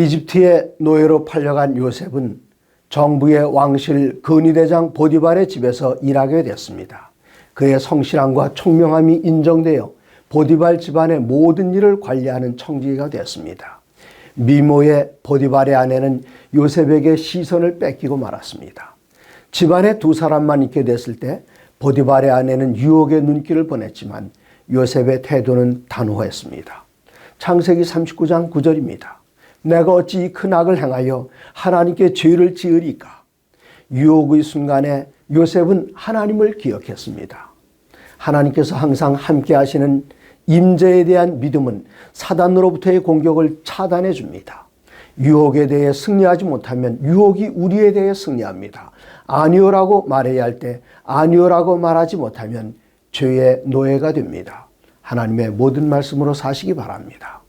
이집트의 노예로 팔려간 요셉은 정부의 왕실 근위대장 보디발의 집에서 일하게 됐습니다. 그의 성실함과 총명함이 인정되어 보디발 집안의 모든 일을 관리하는 청지기가 되었습니다. 미모의 보디발의 아내는 요셉에게 시선을 뺏기고 말았습니다. 집안에 두 사람만 있게 됐을 때 보디발의 아내는 유혹의 눈길을 보냈지만 요셉의 태도는 단호했습니다. 창세기 39장 9절입니다. 내가 어찌 이 큰 악을 행하여 하나님께 죄를 지으리까? 유혹의 순간에 요셉은 하나님을 기억했습니다. 하나님께서 항상 함께 하시는 임재에 대한 믿음은 사단으로부터의 공격을 차단해 줍니다. 유혹에 대해 승리하지 못하면 유혹이 우리에 대해 승리합니다. 아니오라고 말해야 할 때 아니오라고 말하지 못하면 죄의 노예가 됩니다. 하나님의 모든 말씀으로 사시기 바랍니다.